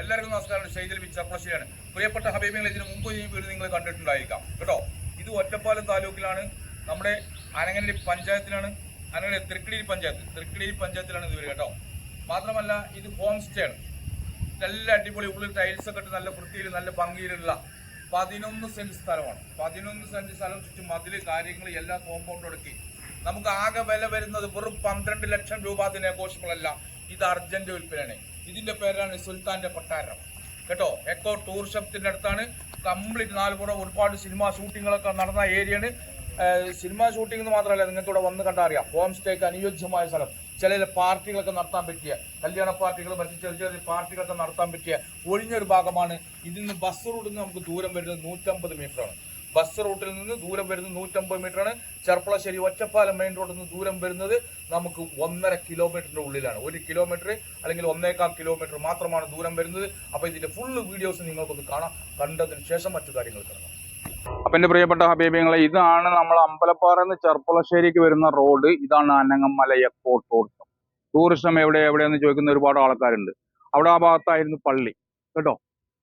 എല്ലാവർക്കും നമസ്കാരം. ശൈതൽ ബിൻ ചർമ്മശ്ശേരിയാണ് പ്രിയപ്പെട്ട ഹബീബിങ്ങൾ ഇതിന് മുമ്പ് ഈ വീട് നിങ്ങൾ കണ്ടിട്ടുണ്ടായിരിക്കാം. കേട്ടോ? ഇത് ഒറ്റപ്പാലം താലൂക്കിലാണ്. നമ്മുടെ അനങ്ങനടി പഞ്ചായത്തിലാണ്. അനങ്ങനടി തൃക്കിടിയിൽ പഞ്ചായത്ത്. തൃക്കിടിയിൽ പഞ്ചായത്തിലാണ് ഇത് വരിക കേട്ടോ. മാത്രമല്ല ഇത് ഹോം സ്റ്റേ ആണ്. നല്ല അടിപൊളി. ഉള്ളിൽ ടൈൽസ് ഒക്കെ ഇട്ട് നല്ല വൃത്തിയിൽ നല്ല ഭംഗിയിലുള്ള പതിനൊന്ന് സെന്റ് സ്ഥലമാണ്. പതിനൊന്ന് സെന്റ് സ്ഥലം ചുറ്റും മതിൽ കാര്യങ്ങൾ എല്ലാ കോമ്പൗണ്ട് ഒടുക്കി നമുക്ക് ആകെ വില വരുന്നത് വെറും പന്ത്രണ്ട് ലക്ഷം രൂപ അത് നെഗോഷ്യബിൾ ഇത് അർജന്റ് വിൽപ്പനയാണ്. ഇതിന്റെ പേരാണ് സുൽത്താന്റെ കൊട്ടാരം. കേട്ടോ? എക്കോ ടൂറിസത്തിന്റെ അടുത്താണ്. കംപ്ലീറ്റ് നാലുപുറം ഒരുപാട് സിനിമ ഷൂട്ടിങ്ങുകളൊക്കെ നടന്ന ഏരിയയാണ്. സിനിമ ഷൂട്ടിംഗ് എന്ന് മാത്രമല്ല നിങ്ങൾക്ക് ഇവിടെ വന്ന് കണ്ടാൽ അറിയാം ഹോം സ്റ്റേക്ക് അനുയോജ്യമായ സ്ഥലം. ചില പാർട്ടികളൊക്കെ നടത്താൻ പറ്റിയ കല്യാണ പാർട്ടികൾ മറ്റു ചെറിയ ചെറിയ പാർട്ടികളൊക്കെ നടത്താൻ പറ്റിയ ഒഴിഞ്ഞൊരു ഭാഗമാണ് ഇതിൽ നിന്ന് ബസ് റൂട്ടിൽ നിന്ന് നമുക്ക് ദൂരം വരുന്നത് നൂറ്റമ്പത് മീറ്ററാണ് ബസ് റൂട്ടിൽ നിന്ന് ദൂരം വരുന്നത് നൂറ്റമ്പത് മീറ്ററാണ് ചെർപ്പളശ്ശേരി ഒറ്റപ്പാലം മെയിൻ റോഡിൽ നിന്ന് ദൂരം വരുന്നത് നമുക്ക് ഒന്നര കിലോമീറ്ററിന്റെ ഉള്ളിലാണ്. ഒരു കിലോമീറ്റർ അല്ലെങ്കിൽ ഒന്നേകാൽ കിലോമീറ്റർ മാത്രമാണ് ദൂരം വരുന്നത്. അപ്പോൾ ഇതിന്റെ ഫുള്ള് വീഡിയോസ് നിങ്ങൾക്കൊന്ന് കാണാം. കണ്ടതിന് ശേഷം മറ്റു കാര്യങ്ങൾ കാണാം. അപ്പൊ എന്റെ പ്രിയപ്പെട്ട ഹബീബിങ്ങളെ ഇതാണ് നമ്മൾ അമ്പലപ്പാറന്ന് ചെർപ്പളശ്ശേരിക്ക് വരുന്ന റോഡ് ഇതാണ് അനങ്ങമല എയർപോർട്ട് ടൂറിസം ടൂറിസം എവിടെ എവിടെയെന്ന് ചോദിക്കുന്ന ഒരുപാട് ആൾക്കാരുണ്ട്. അവിടെ ആ ഭാഗത്തായിരുന്നു പള്ളി. കേട്ടോ?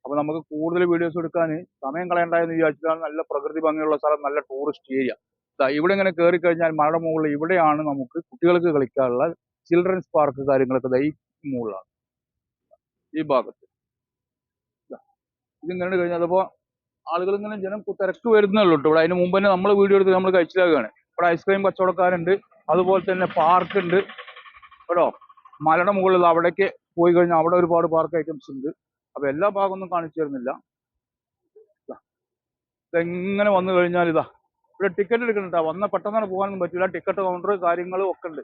അപ്പൊ നമുക്ക് കൂടുതൽ വീഡിയോസ് എടുക്കാൻ സമയം കളയണ്ടെന്ന് വിചാരിച്ചാൽ നല്ല പ്രകൃതി ഭംഗിയുള്ള സ്ഥലം നല്ല ടൂറിസ്റ്റ് ഏരിയ ഇവിടെ ഇങ്ങനെ കയറി കഴിഞ്ഞാൽ മഴ മുകളിൽ ഇവിടെയാണ് നമുക്ക് കുട്ടികൾക്ക് കളിക്കാനുള്ള ചിൽഡ്രൻസ് പാർക്ക് കാര്യങ്ങളൊക്കെ ഈ മുകളിലാണ്. ഈ ഭാഗത്ത്. ഇത് ഇതിങ്ങനെ കഴിഞ്ഞാൽ അതിപ്പോ ആളുകൾ ഇങ്ങനെ ജനം തിരക്ക് വരുന്നുള്ളൂ ഇവിടെ അതിന് മുമ്പ് തന്നെ നമ്മൾ വീഡിയോ എടുത്ത് നമ്മൾ കഴിച്ചിലാകുകയാണ് ഇവിടെ ഐസ്ക്രീം കച്ചവടക്കാരുണ്ട്. അതുപോലെ തന്നെ പാർക്ക് ഉണ്ട്. കേട്ടോ മലയുടെ മുകളിൽ അവിടേക്ക് പോയി കഴിഞ്ഞാൽ അവിടെ ഒരുപാട് പാർക്ക് ഐറ്റംസ് ഉണ്ട്. അപ്പൊ എല്ലാ ഭാഗമൊന്നും കാണിച്ചു തരുന്നില്ല. ഇതെങ്ങനെ വന്നു കഴിഞ്ഞാൽ ഇതാ ഇവിടെ ടിക്കറ്റ് എടുക്കുന്നുണ്ട് വന്ന പെട്ടെന്ന് പോകാനൊന്നും പറ്റില്ല. ടിക്കറ്റ് കൗണ്ടർ കാര്യങ്ങളും ഒക്കെ ഉണ്ട്.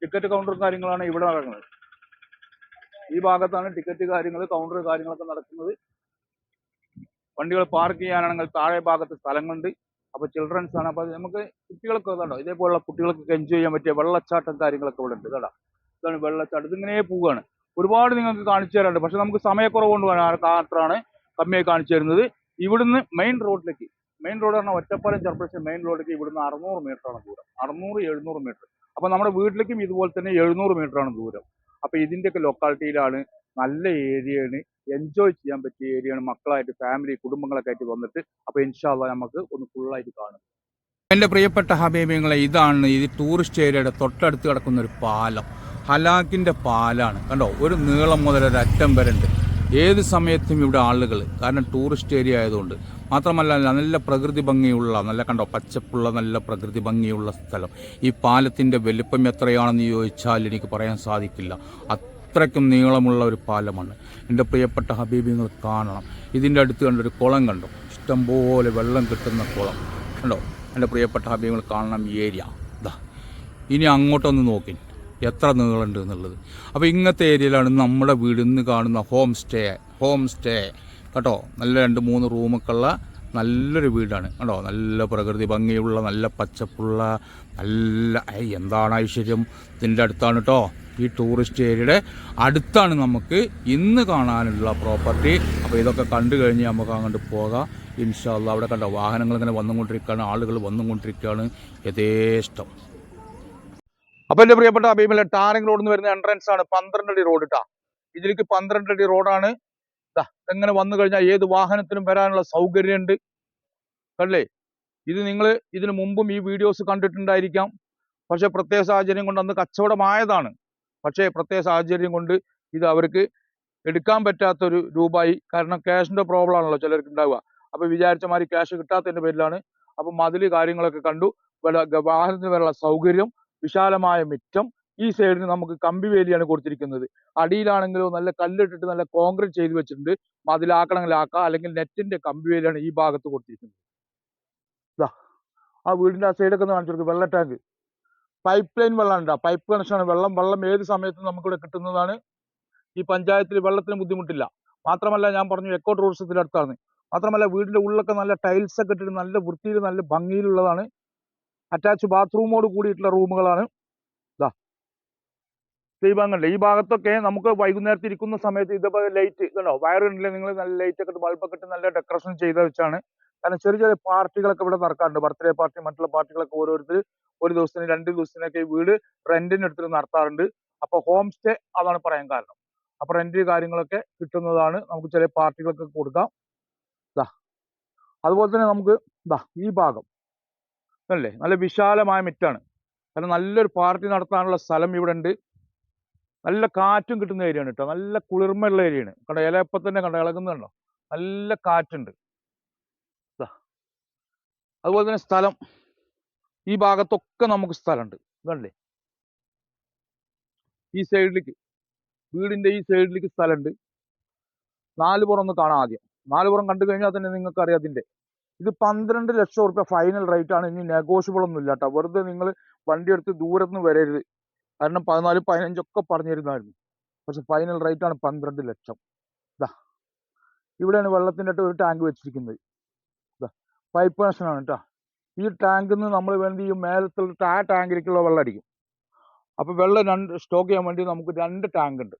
ടിക്കറ്റ് കൗണ്ടറും കാര്യങ്ങളാണ് ഇവിടെ നടക്കുന്നത്. ഈ ഭാഗത്താണ് ടിക്കറ്റ് കാര്യങ്ങൾ കൗണ്ടർ കാര്യങ്ങളൊക്കെ നടക്കുന്നത്. വണ്ടികൾ പാർക്ക് ചെയ്യാനാണെങ്കിൽ താഴെ ഭാഗത്ത് സ്ഥലങ്ങളുണ്ട്. അപ്പോൾ ചിൽഡ്രൻസ് ആണ്. അപ്പോൾ നമുക്ക് കുട്ടികൾക്ക് കേട്ടോ ഇതേപോലുള്ള കുട്ടികൾക്ക് എൻജോയ് ചെയ്യാൻ പറ്റിയ വെള്ളച്ചാട്ടം കാര്യങ്ങളൊക്കെ ഇവിടെ ഉണ്ട്. കേട്ടോ ഇതാണ് വെള്ളച്ചാട്ടം. ഇതിങ്ങനെ പോവുകയാണ്. ഒരുപാട് നിങ്ങൾക്ക് കാണിച്ചു തരാറുണ്ട്. പക്ഷെ നമുക്ക് സമയക്കുറവ് കൊണ്ട് മാത്രമാണ് കമ്മിയായി കാണിച്ചു തരുന്നത്. ഇവിടുന്ന് മെയിൻ റോഡിലേക്ക് മെയിൻ റോഡ് പറഞ്ഞാൽ ഒറ്റപ്പാലം ചെറുപ്പശ്ശേരി മെയിൻ റോഡിലേക്ക് ഇവിടുന്ന് അറുന്നൂറ് ആണ് ദൂരം. അറുന്നൂറ് എഴുന്നൂറ് മീറ്റർ അപ്പോൾ നമ്മുടെ വീട്ടിലേക്കും ഇതുപോലെ തന്നെ എഴുന്നൂറ് ആണ് ദൂരം. അപ്പോൾ ഇതിന്റെയൊക്കെ ലൊക്കാലിറ്റിയിലാണ് നല്ല ഏരിയയാണ് എൻജോയ് ചെയ്യാൻ പറ്റിയ ഏരിയയാണ് മക്കളായിട്ട് ഫാമിലി കുടുംബങ്ങളൊക്കെ ആയിട്ട് വന്നിട്ട് അപ്പോൾ ഇൻഷാല്ല നമുക്ക് ഒന്ന് ഫുള്ളായിട്ട് കാണും. എന്റെ പ്രിയപ്പെട്ട ഹബീബിങ്ങളെ ഇതാണ് ഈ ടൂറിസ്റ്റ് ഏരിയയുടെ തൊട്ടടുത്ത് കിടക്കുന്ന ഒരു പാലം. ഹലാക്കിന്റെ പാലാണ്. കണ്ടോ? ഒരു നീളം മുതൽ ഒരു അറ്റം വരെ ഉണ്ട്. ഏത് സമയത്തും ഇവിടെ ആളുകൾ കാരണം ടൂറിസ്റ്റ് ഏരിയ ആയതുകൊണ്ട്. മാത്രമല്ല നല്ല പ്രകൃതി ഭംഗിയുള്ള നല്ല കണ്ടോ? പച്ചപ്പുള്ള നല്ല പ്രകൃതി ഭംഗിയുള്ള സ്ഥലം. ഈ പാലത്തിന്റെ വലിപ്പം എത്രയാണെന്ന് ചോദിച്ചാൽ എനിക്ക് പറയാൻ സാധിക്കില്ല. അത്രയ്ക്കും നീളമുള്ള ഒരു പാലമാണ്. എന്റെ പ്രിയപ്പെട്ട ഹബീബിങ്ങൾ കാണണം. ഇതിന്റെ അടുത്ത് കണ്ടൊരു കുളം കണ്ടോ? ഇഷ്ടംപോലെ വെള്ളം കിട്ടുന്ന കുളം. കണ്ടോ? എന്റെ പ്രിയപ്പെട്ട ഹബീബികൾ കാണണം ഈ ഏരിയ. ഇനി അങ്ങോട്ടൊന്ന് നോക്കി എത്ര നീളമുണ്ട് എന്നുള്ളത്. അപ്പോൾ ഇങ്ങനത്തെ ഏരിയയിലാണ് നമ്മുടെ വീട് കാണുന്ന ഹോം സ്റ്റേ ഹോം സ്റ്റേ കേട്ടോ? നല്ല രണ്ട് മൂന്ന് റൂമൊക്കെ ഉള്ള നല്ലൊരു വീടാണ്. കേട്ടോ നല്ല പ്രകൃതി ഭംഗിയുള്ള നല്ല പച്ചപ്പുള്ള നല്ല എന്താണ് ഐശ്വര്യം? ഇതിന്റെ അടുത്താണ് കേട്ടോ ഈ ടൂറിസ്റ്റ് ഏരിയയുടെ അടുത്താണ് നമുക്ക് ഇന്ന് കാണാനുള്ള പ്രോപ്പർട്ടി അപ്പോൾ ഇതൊക്കെ കണ്ടു കഴിഞ്ഞ് നമുക്ക് അങ്ങോട്ട് പോകാം. ഇൻഷാല്ല അവിടെ കണ്ടോ? വാഹനങ്ങൾ ഇങ്ങനെ വന്നുകൊണ്ടിരിക്കുകയാണ്. ആളുകൾ വന്നുകൊണ്ടിരിക്കുകയാണ്. യഥേഷ്ടം. അപ്പൊ എന്റെ പ്രിയപ്പെട്ട അഭിമല ടാറിംഗ് റോഡിൽ നിന്ന് വരുന്ന എൻട്രൻസ് ആണ് പന്ത്രണ്ട് അടി റോഡ് ഇട്ടാ ഇതിലേക്ക് പന്ത്രണ്ട് അടി റോഡാണ് എങ്ങനെ വന്നു കഴിഞ്ഞാൽ ഏത് വാഹനത്തിനും വരാനുള്ള സൗകര്യമുണ്ട് കണ്ടേ ഇത് നിങ്ങൾ ഇതിനു മുമ്പും ഈ വീഡിയോസ് കണ്ടിട്ടുണ്ടായിരിക്കാം. പക്ഷെ പ്രത്യേക സാഹചര്യം കൊണ്ട് അന്ന് കച്ചവടമായതാണ്. പക്ഷേ പ്രത്യേക സാഹചര്യം കൊണ്ട് ഇത് അവർക്ക് എടുക്കാൻ പറ്റാത്തൊരു രൂപമായി കാരണം ക്യാഷിന്റെ പ്രോബ്ലം ആണല്ലോ ചിലർക്ക് ഉണ്ടാവുക. അപ്പോൾ വിചാരിച്ച മാതിരി ക്യാഷ് കിട്ടാത്തതിന്റെ പേരിലാണ്. അപ്പൊ മതിൽ കാര്യങ്ങളൊക്കെ കണ്ടു. വാഹനത്തിന് വരാനുള്ള സൗകര്യം വിശാലമായ മിറ്റം ഈ സൈഡിന് നമുക്ക് കമ്പി വേലിയാണ് കൊടുത്തിരിക്കുന്നത്. അടിയിലാണെങ്കിലോ നല്ല കല്ലിട്ടിട്ട് നല്ല കോൺക്രീറ്റ് ചെയ്ത് വെച്ചിട്ടുണ്ട്. മതിലാക്കണമെങ്കിൽ ആക്കാം അല്ലെങ്കിൽ നെറ്റിന്റെ കമ്പി വേലിയാണ് ഈ ഭാഗത്ത് കൊടുത്തിരിക്കുന്നത്. ആ വീടിന്റെ ആ സൈഡൊക്കെ കാണിച്ചു കൊടുക്കും. വെള്ള ടാങ്ക് പൈപ്പ് ലൈൻ വെള്ളം ഉണ്ടാ? പൈപ്പ് കണക്ഷനാണ് വെള്ളം വെള്ളം ഏത് സമയത്തും നമുക്കിവിടെ കിട്ടുന്നതാണ്. ഈ പഞ്ചായത്തിൽ വെള്ളത്തിന് ബുദ്ധിമുട്ടില്ല. മാത്രമല്ല ഞാൻ പറഞ്ഞു എക്കോ ടൂറിസത്തിന്റെ അടുത്താണ് മാത്രമല്ല വീടിന്റെ ഉള്ളിലൊക്കെ നല്ല ടൈൽസ് ഒക്കെ ഇട്ടിട്ട് നല്ല വൃത്തിയിൽ നല്ല ഭംഗിയിലുള്ളതാണ്. അറ്റാച്ച് ബാത്റൂമോട് കൂടിയിട്ടുള്ള റൂമുകളാണ്. ഇതാ ഈ ഭാഗങ്ങളുണ്ട് ഈ ഭാഗത്തൊക്കെ നമുക്ക് വൈകുന്നേരത്ത് ഇരിക്കുന്ന സമയത്ത് ഇതേപോലെ ലൈറ്റ് ഇതുണ്ടോ? വയറുണ്ടല്ലേ നിങ്ങൾ നല്ല ലൈറ്റ് ഒക്കെ ബൾബൊക്കെ ഇട്ട് നല്ല ഡെക്കറേഷൻ ചെയ്ത് വെച്ചാണ്. കാരണം ചെറിയ ചെറിയ പാർട്ടികളൊക്കെ ഇവിടെ നടക്കാറുണ്ട്. ബർത്ത്ഡേ പാർട്ടി മറ്റുള്ള പാർട്ടികളൊക്കെ ഓരോരുത്തർ ഒരു ദിവസത്തിന് രണ്ട് ദിവസത്തിനൊക്കെ വീട് റെന്റിന് എടുത്തിട്ട് നടത്താറുണ്ട്. അപ്പൊ ഹോം സ്റ്റേ അതാണ് പറയാൻ കാരണം. അപ്പൊ റെന്റ് കാര്യങ്ങളൊക്കെ കിട്ടുന്നതാണ് നമുക്ക് ചില പാർട്ടികളൊക്കെ കൊടുക്കാം. അതുപോലെ തന്നെ നമുക്ക് ഈ ഭാഗം. അല്ലേ? നല്ല വിശാലമായ മിറ്റാണ്. കാരണം നല്ലൊരു പാർട്ടി നടത്താനുള്ള സ്ഥലം ഇവിടെ ഉണ്ട് നല്ല കാറ്റും കിട്ടുന്ന ഏരിയയാണ് കേട്ടോ നല്ല കുളിർമയുള്ള ഏരിയയാണ്. കണ്ടോ? ഇലയപ്പം തന്നെ കണ്ടോ? ഇളകുന്നുണ്ടോ നല്ല കാറ്റുണ്ട്. അതുപോലെ തന്നെ സ്ഥലം. ഈ ഭാഗത്തൊക്കെ നമുക്ക് സ്ഥലമുണ്ട് ഇതല്ലേ? ഈ സൈഡിലേക്ക്. വീടിന്റെ ഈ സൈഡിലേക്ക് സ്ഥലമുണ്ട് നാല് പുറം ഒന്ന് കാണാം ആദ്യം. നാല് പുറം കണ്ടു കഴിഞ്ഞാൽ തന്നെ നിങ്ങൾക്ക് അറിയാം അതിന്റെ. ഇത് പന്ത്രണ്ട് ലക്ഷം റുപ്യ ഫൈനൽ റേറ്റ് ആണ്. ഇനി നെഗോഷ്യബിൾ ഒന്നും ഇല്ല കേട്ടോ വെറുതെ നിങ്ങൾ വണ്ടി എടുത്ത് ദൂരത്തുനിന്ന് വരരുത്. കാരണം പതിനാല് പതിനഞ്ചൊക്കെ പറഞ്ഞിരുന്നായിരുന്നു. പക്ഷെ ഫൈനൽ റേറ്റ് ആണ് പന്ത്രണ്ട് ലക്ഷം. ഇതാ ഇവിടെയാണ് വെള്ളത്തിന്റെ ഒരു ടാങ്ക് വെച്ചിരിക്കുന്നത്. ഇതാ പൈപ്പ് കണക്ഷൻ ആണ് കേട്ടോ ഈ ടാങ്കിൽ നിന്ന് നമ്മൾ വേണ്ടി ഈ മേലത്തുള്ള ആ ടാങ്കിലേക്കുള്ള വെള്ളം അടിക്കും. അപ്പോൾ വെള്ളം രണ്ട് സ്റ്റോക്ക് ചെയ്യാൻ വേണ്ടി നമുക്ക് രണ്ട് ടാങ്ക് ഉണ്ട്.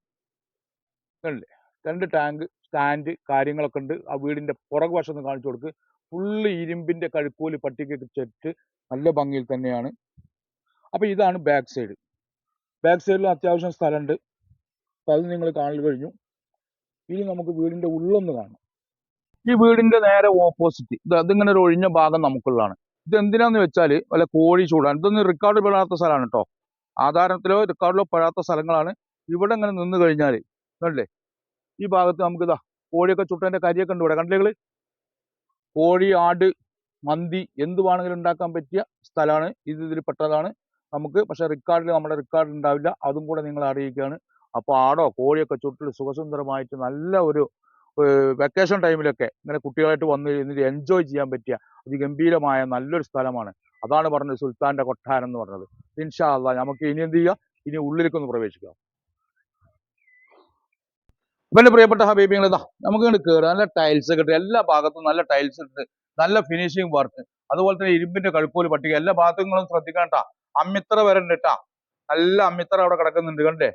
രണ്ട് ടാങ്ക് സ്റ്റാൻഡ് കാര്യങ്ങളൊക്കെ ഉണ്ട്. ആ വീടിന്റെ പുറകുവശം ഒന്ന് കാണിച്ചു കൊടുക്ക്. ഫുള്ള് ഇരുമ്പിന്റെ കഴുക്കൂൽ പട്ടിക്കൊക്കെ ചെറ്റ് നല്ല ഭംഗിയിൽ തന്നെയാണ്. അപ്പോൾ ഇതാണ് ബാക്ക് സൈഡ്. ബാക്ക് സൈഡിൽ അത്യാവശ്യം സ്ഥലമുണ്ട് അപ്പോൾ അത് നിങ്ങൾ കാണൽ കഴിഞ്ഞു. ഇനി നമുക്ക് വീടിന്റെ ഉള്ളൊന്ന് കാണാം. ഈ വീടിന്റെ നേരെ ഓപ്പോസിറ്റ് ഇത് അതിങ്ങനെ ഒരു ഒഴിഞ്ഞ ഭാഗം നമുക്കുള്ളതാണ്. ഇത് എന്തിനാന്ന് വെച്ചാൽ വല്ല കോഴി ചൂടാണ് ഇതൊന്നും റെക്കോർഡ് പെടാത്ത സ്ഥലമാണ് കേട്ടോ ആധാരത്തിലോ റെക്കോർഡിലോ പെടാത്ത സ്ഥലങ്ങളാണ്. ഇവിടെ ഇങ്ങനെ നിന്ന് കഴിഞ്ഞാൽ കണ്ടില്ലേ? ഈ ഭാഗത്ത് നമുക്കിതാ കോഴിയൊക്കെ ചുട്ടതിന്റെ കരിയൊക്കെ ഉണ്ട് ഇവിടെ. കണ്ടില്ലേ? കോഴി ആട് മന്തി എന്ത് വേണമെങ്കിലും ഉണ്ടാക്കാൻ പറ്റിയ സ്ഥലമാണ്. ഇത് ഇതിൽ പെട്ടതാണ്. നമുക്ക് പക്ഷേ റിക്കാർഡിൽ നമ്മുടെ റിക്കാർഡ് ഉണ്ടാവില്ല. അതും കൂടെ നിങ്ങൾ അറിയിക്കുകയാണ്. അപ്പോൾ ആടോ കോഴിയൊക്കെ ചുട്ടിൽ സുഖസുന്ദരമായിട്ട് നല്ല ഒരു വെക്കേഷൻ ടൈമിലൊക്കെ ഇങ്ങനെ കുട്ടികളായിട്ട് വന്ന് ഇരുന്നിട്ട് എൻജോയ് ചെയ്യാൻ പറ്റിയ അതിഗംഭീരമായ നല്ലൊരു സ്ഥലമാണ്. അതാണ് പറഞ്ഞത് സുൽത്താന്റെ കൊട്ടാരം എന്ന് പറഞ്ഞത്. ഇൻഷാ അള്ളാ നമുക്ക് ഇനി എന്ത് ചെയ്യാം? ഇനി ഉള്ളിലേക്ക് ഒന്ന് പ്രവേശിക്കാം. അപ്പൊ എന്റെ പ്രിയപ്പെട്ട ഹബീബിങ്ങൾ ഇതാ നമുക്ക് ഇങ്ങോട്ട് കയറുക നല്ല ടൈൽസ് ഒക്കെ ഇട്ട് എല്ലാ ഭാഗത്തും നല്ല ടൈൽസ് ഇട്ട് നല്ല ഫിനിഷിംഗ് വർക്ക് അതുപോലെ തന്നെ ഇരുമ്പിന്റെ കഴുക്കോൽ പട്ടിക. എല്ലാ ഭാഗത്തും നിങ്ങളും ശ്രദ്ധിക്കണ്ട അമ്മിത്ര വരെ ഉണ്ട് കേട്ടാ നല്ല അമ്മിത്ര അവിടെ കിടക്കുന്നുണ്ട് കണ്ടേ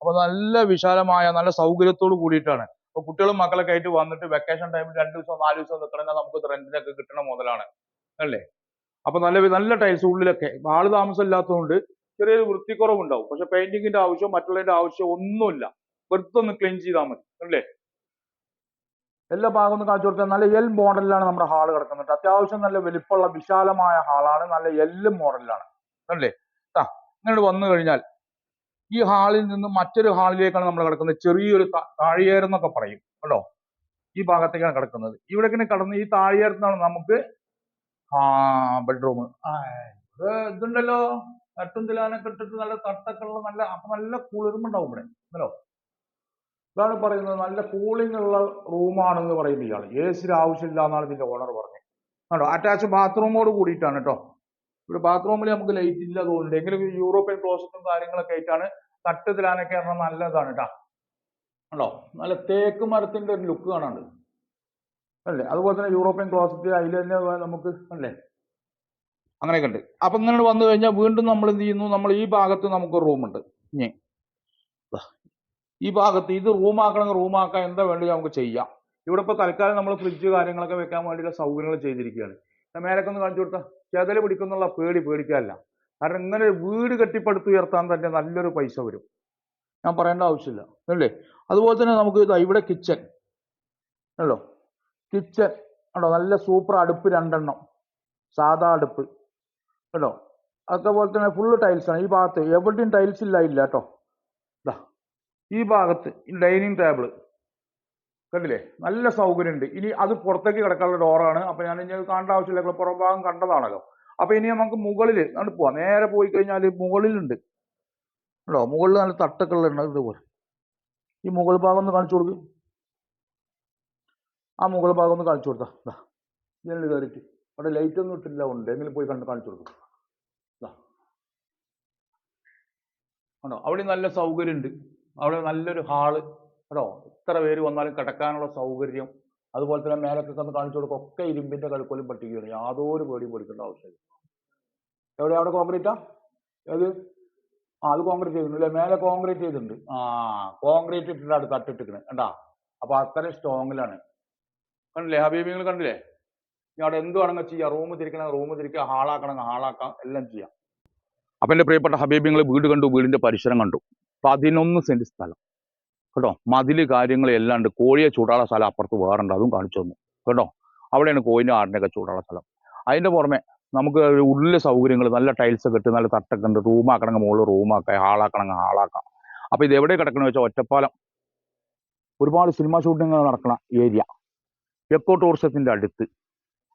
അപ്പൊ നല്ല വിശാലമായ നല്ല സൗകര്യത്തോട് കൂടിയിട്ടാണ്. അപ്പൊ കുട്ടികളും മക്കളൊക്കെ ആയിട്ട് വന്നിട്ട് വെക്കേഷൻ ടൈമിൽ രണ്ട് ദിവസം നാല് ദിവസം നിൽക്കണമെങ്കിൽ നമുക്ക് റെന്റിനൊക്കെ കിട്ടണ മുതലാണ്. അല്ലേ അപ്പൊ നല്ല നല്ല ടൈൽസ് ഉള്ളിലൊക്കെ. ആൾ താമസം ഇല്ലാത്തതുകൊണ്ട് ചെറിയൊരു വൃത്തിക്കുറവുണ്ടാവും. പക്ഷെ പെയിന്റിങ്ങിന്റെ ആവശ്യം മറ്റുള്ളതിന്റെ ആവശ്യം ഒന്നുമില്ല. വെറുതെ ഒന്ന് ക്ലീൻ ചെയ്താൽ മതി. അല്ലേ? എല്ലാ ഭാഗവും ഒന്ന് കാണിച്ചു കൊടുത്താൽ നല്ല എൽ മോഡലിലാണ് നമ്മുടെ ഹാൾ കിടക്കുന്നത്. അത്യാവശ്യം നല്ല വലിപ്പമുള്ള വിശാലമായ ഹാളാണ്. നല്ല എൽ മോഡലിലാണ് അല്ലേ? ആ ഇങ്ങോട്ട് വന്നു കഴിഞ്ഞാൽ ഈ ഹാളിൽ നിന്ന് മറ്റൊരു ഹാളിലേക്കാണ് നമ്മൾ കിടക്കുന്നത്. ചെറിയൊരു ത- താഴിയേറെന്നൊക്കെ പറയും. കേട്ടോ? ഈ ഭാഗത്തേക്കാണ് കിടക്കുന്നത്. ഇവിടെ ഇങ്ങനെ കിടന്ന് ഈ താഴിയേരത്താണ് നമുക്ക് ആ ബെഡ്റൂം ഇതുണ്ടല്ലോ. തട്ടും തിലാനൊക്കെ ഇട്ടിട്ട് നല്ല തട്ടൊക്കെ ഉള്ള നല്ല അപ്പൊ നല്ല കുളിർമുണ്ടാവും ഇവിടെ. ഉണ്ടല്ലോ ഇതാണ് പറയുന്നത് നല്ല കൂളിംഗ് ഉള്ള റൂമാണെന്ന് പറയുന്നത് ഇയാൾ. എ സിയുടെ ആവശ്യമില്ല എന്നാണ് ഇതിന്റെ ഓണർ പറഞ്ഞത്. കേട്ടോ അറ്റാച്ച് ബാത്റൂമോട് കൂടിയിട്ടാണ് കേട്ടോ ഇവിടെ ബാത്റൂമിൽ നമുക്ക് ലൈറ്റ് ഇല്ല തോന്നുന്നുണ്ട്. എങ്കിലും യൂറോപ്യൻ ക്ലോസറ്റും കാര്യങ്ങളൊക്കെ ആയിട്ടാണ് തട്ടത്തിലാനൊക്കെ പറഞ്ഞാൽ നല്ലതാണ് കേട്ടോ കണ്ടോ? നല്ല തേക്ക് മരത്തിന്റെ ഒരു ലുക്ക് കാണാണ്ട് അല്ലേ? അതുപോലെ തന്നെ യൂറോപ്യൻ ക്ലോസറ്റ് അതിൽ തന്നെ നമുക്ക് അല്ലേ? അങ്ങനെയൊക്കെ ഉണ്ട്. അപ്പൊ ഇങ്ങനെ വന്നു കഴിഞ്ഞാൽ വീണ്ടും നമ്മൾ എന്ത് ചെയ്യുന്നു? നമ്മൾ ഈ ഭാഗത്ത് നമുക്ക് റൂമുണ്ട് ഇനി ഈ ഭാഗത്ത് ഇത് റൂമാക്കണമെങ്കിൽ റൂമാക്കാം എന്താ വേണ്ടത് നമുക്ക് ചെയ്യാം. ഇവിടെ ഇപ്പൊ തൽക്കാലം നമ്മൾ ഫ്രിഡ്ജ് കാര്യങ്ങളൊക്കെ വെക്കാൻ വേണ്ടിയുള്ള സൗകര്യങ്ങൾ ചെയ്തിരിക്കുകയാണ്. മേലൊക്കെ ഒന്ന് കാണിച്ചു കൊടുത്താൽ ചെതൽ പിടിക്കുന്നുള്ള പേടി പേടിക്കാനല്ല കാരണം ഇങ്ങനെ വീട് കെട്ടിപ്പടുത്തുയർത്താൻ തന്നെ നല്ലൊരു പൈസ വരും. ഞാൻ പറയേണ്ട ആവശ്യമില്ല. അല്ലേ? അതുപോലെ തന്നെ നമുക്ക് ഇതാ ഇവിടെ കിച്ചൺ അല്ലോ കിച്ചൺ ഉണ്ടോ നല്ല സൂപ്പർ അടുപ്പ് രണ്ടെണ്ണം. സാധാ അടുപ്പ്. കേട്ടോ അതുപോലെ തന്നെ ഫുള്ള് ടൈൽസ് ആണ്. ഈ ഭാഗത്ത് എവിടെയും ടൈൽസ് ഇല്ല ഇല്ല കേട്ടോ ഈ ഭാഗത്ത് ഡൈനിങ് ടേബിൾ കണ്ടില്ലേ? നല്ല സൗകര്യമുണ്ട്. ഇനി അത് പുറത്തേക്ക് കിടക്കാനുള്ള ഡോറാണ്. അപ്പൊ ഞാൻ ഇനി കാണേണ്ട ആവശ്യമില്ല. പുറം ഭാഗം കണ്ടതാണല്ലോ. അപ്പൊ ഇനി നമുക്ക് മുകളിൽ അങ്ങോട്ട് പോവാം. നേരെ പോയി കഴിഞ്ഞാൽ മുകളിലുണ്ട്. കേട്ടോ മുകളിൽ നല്ല തട്ടൊക്കെ ഉള്ള ഇതുപോലെ. ഈ മുകൾ ഭാഗം ഒന്ന് കാണിച്ചു കൊടുക്കും. ആ മുകൾ ഭാഗം ഒന്ന് കാണിച്ചു കൊടുത്താ. ദാ ഇതിനുള്ളിൽ കയറിയിട്ട്. അവിടെ ലൈറ്റ് ഒന്നും ഇട്ടില്ല ഉണ്ട്. എങ്കിലും പോയി കണ്ട് കാണിച്ചു കൊടുക്കും. ദാ. ആണോ അവിടെ നല്ല സൗകര്യം ഉണ്ട് അവിടെ നല്ലൊരു ഹാൾ കേട്ടോ എത്ര പേര് വന്നാലും കിടക്കാനുള്ള സൗകര്യം. അതുപോലെ തന്നെ മേലൊക്കെ ഒന്ന് കാണിച്ചു കൊടുക്കും. ഒക്കെ ഇരുമ്പിന്റെ കഴുക്കോലും പട്ടികയാണ് യാതൊരു പേടിയും പേടിക്കേണ്ട ആവശ്യമില്ല. എവിടെ? അവിടെ കോൺക്രീറ്റാ? ഏത്? ആ അത് കോൺക്രീറ്റ് ചെയ്തിട്ടുണ്ട് അല്ലേ? മേലെ കോൺക്രീറ്റ് ചെയ്തിട്ടുണ്ട്. ആ കോൺക്രീറ്റ് ഇട്ടിട്ട് അവിടെ തട്ടിട്ടിക്കണ് കണ്ടാ? അപ്പൊ അത്രയും സ്ട്രോങ്ങിലാണ് കണ്ടില്ലേ? ഹബീബി നിങ്ങൾ കണ്ടില്ലേ? അവിടെ എന്ത് വേണമെങ്കിൽ ചെയ്യാം. റൂം തിരിക്കണം റൂം തിരിക്കുക ഹാളാക്കണം ഹാളാക്കാം എല്ലാം ചെയ്യാം. അപ്പൊ എന്റെ പ്രിയപ്പെട്ട ഹബീബിങ്ങൾ വീട് കണ്ടു വീടിന്റെ പരിസരം കണ്ടു. പതിനൊന്ന് സെന്റ് സ്ഥലം. കേട്ടോ? മതിൽ കാര്യങ്ങൾ എല്ലാണ്ട് കോഴിയെ ചൂടാനുള്ള സ്ഥലം അപ്പുറത്ത് വേറെ അതും കാണിച്ചു തന്നു. കേട്ടോ? അവിടെയാണ് കോഴിന്റെ ആടിനൊക്കെ ചൂടാനുള്ള സ്ഥലം. അതിന്റെ പുറമെ നമുക്ക് ഒരു ഉള്ളിലെ സൗകര്യങ്ങൾ നല്ല ടൈൽസ് ഒക്കെ ഇട്ട് നല്ല തട്ടൊക്കെ ഉണ്ട് റൂമാക്കണമെങ്കിൽ മുകളിൽ റൂമാക്കാം ഹാളാക്കണമെങ്കിൽ ഹാളാക്കാം. അപ്പോൾ ഇത് എവിടെ കിടക്കണമെന്ന് വെച്ചാൽ ഒറ്റപ്പാലം. ഒരുപാട് സിനിമ ഷൂട്ടിങ്ങുകൾ നടക്കുന്ന ഏരിയ എക്കോ ടൂറിസത്തിന്റെ അടുത്ത്.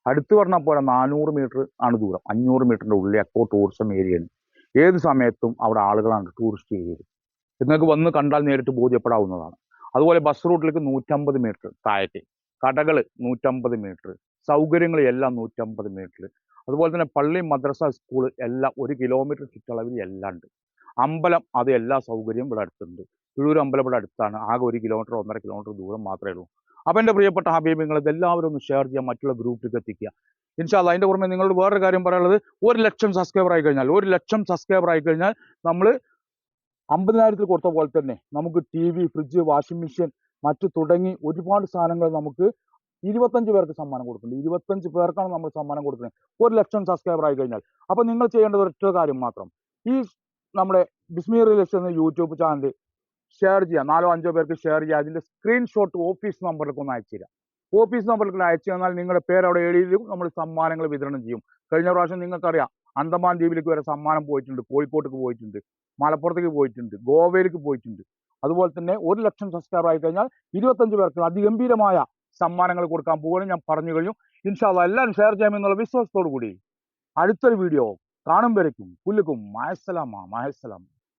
അടുത്ത് പറഞ്ഞാൽ പോലെ നാനൂറ് മീറ്റർ ആണ് ദൂരം. അഞ്ഞൂറ് മീറ്ററിന്റെ ഉള്ളിൽ എക്കോ ടൂറിസം ഏരിയയാണ് ഏത് സമയത്തും അവിടെ ആളുകളാണ് ടൂറിസ്റ്റ് ഏരിയയിൽ നിങ്ങൾക്ക് വന്ന് കണ്ടാൽ നേരിട്ട് ബോധ്യപ്പെടാവുന്നതാണ്. അതുപോലെ ബസ് റൂട്ടിലേക്ക് നൂറ്റമ്പത് മീറ്റർ താഴേക്ക്. കടകൾ നൂറ്റമ്പത് മീറ്റർ സൗകര്യങ്ങൾ എല്ലാം നൂറ്റമ്പത് മീറ്റർ അതുപോലെ തന്നെ പള്ളി മദ്രസ സ്കൂൾ എല്ലാം ഒരു കിലോമീറ്റർ ചുറ്റളവിൽ എല്ലാം ഉണ്ട്. അമ്പലം അത് എല്ലാ സൗകര്യവും ഇവിടെ അടുത്തുണ്ട്. തിഴൂർ അമ്പലം ഇവിടെ അടുത്താണ്. ആകെ ഒരു കിലോമീറ്റർ ഒന്നര കിലോമീറ്റർ ദൂരം മാത്രമേ ഉള്ളൂ. അപ്പം എന്റെ പ്രിയപ്പെട്ട ഹബീബിങ്ങൾ ഇതെല്ലാവരും ഒന്ന് ഷെയർ ചെയ്യാം മറ്റുള്ള ഗ്രൂപ്പിലേക്ക് എത്തിക്കുക. ഇൻഷാല്ല അതിന്റെ പുറമെ നിങ്ങളോട് വേറൊരു കാര്യം പറയാനുള്ളത് ഒരു ലക്ഷം സബ്സ്ക്രൈബർ ആയി കഴിഞ്ഞാൽ ഒരു ലക്ഷം സബ്സ്ക്രൈബർ ആയി കഴിഞ്ഞാൽ നമ്മൾ അമ്പതിനായിരത്തിൽ കൊടുത്ത പോലെ തന്നെ നമുക്ക് T V fridge washing machine മറ്റു തുടങ്ങി ഒരുപാട് സാധനങ്ങൾ നമുക്ക് ഇരുപത്തഞ്ച് പേർക്ക് സമ്മാനം കൊടുക്കുന്നുണ്ട്. ഇരുപത്തഞ്ച് പേർക്കാണ് നമ്മൾ സമ്മാനം കൊടുക്കുന്നത്. ഒരു ലക്ഷം സബ്സ്ക്രൈബർ ആയി കഴിഞ്ഞാൽ. അപ്പോൾ നിങ്ങൾ ചെയ്യേണ്ടത് ഒറ്റ കാര്യം മാത്രം. ഈ നമ്മുടെ ബിസ്മി റിലേഷൻ എന്ന യൂട്യൂബ് ചാനൽ ഷെയർ ചെയ്യാം. നാലോ അഞ്ചോ പേർക്ക് ഷെയർ ചെയ്യുക അതിന്റെ സ്ക്രീൻഷോട്ട് ഓഫീസ് നമ്പറിലേക്ക് ഒന്ന് അയച്ചു തരാം ഓഫീസ് നമ്പറിലേക്ക് അയച്ചു തന്നാൽ നിങ്ങളുടെ പേര് അവിടെ എഴുതിയും നമ്മൾ സമ്മാനങ്ങൾ വിതരണം ചെയ്യും. കഴിഞ്ഞ പ്രാവശ്യം നിങ്ങൾക്കറിയാം അന്തമാൻ ദ്വീപിലേക്ക് വരെ സമ്മാനം പോയിട്ടുണ്ട്. കോഴിക്കോട്ടേക്ക് പോയിട്ടുണ്ട്. മലപ്പുറത്തേക്ക് പോയിട്ടുണ്ട് ഗോവയിലേക്ക് പോയിട്ടുണ്ട്. അതുപോലെ തന്നെ ഒരു ലക്ഷം സബ്സ്ക്രൈബർ ആയി കഴിഞ്ഞാൽ ഇരുപത്തഞ്ച് പേർക്ക് അതിഗംഭീരമായ സമ്മാനങ്ങൾ കൊടുക്കാൻ പോകുകയാണ് ഞാൻ പറഞ്ഞു കഴിഞ്ഞു. ഇൻഷാല്ല എല്ലാവരും ഷെയർ ചെയ്യാമെന്നുള്ള വിശ്വാസത്തോടു കൂടി അടുത്തൊരു വീഡിയോ കാണുമ്പോഴേക്കും പുല്ലുക്കും. മഹസലാമ മായസലാം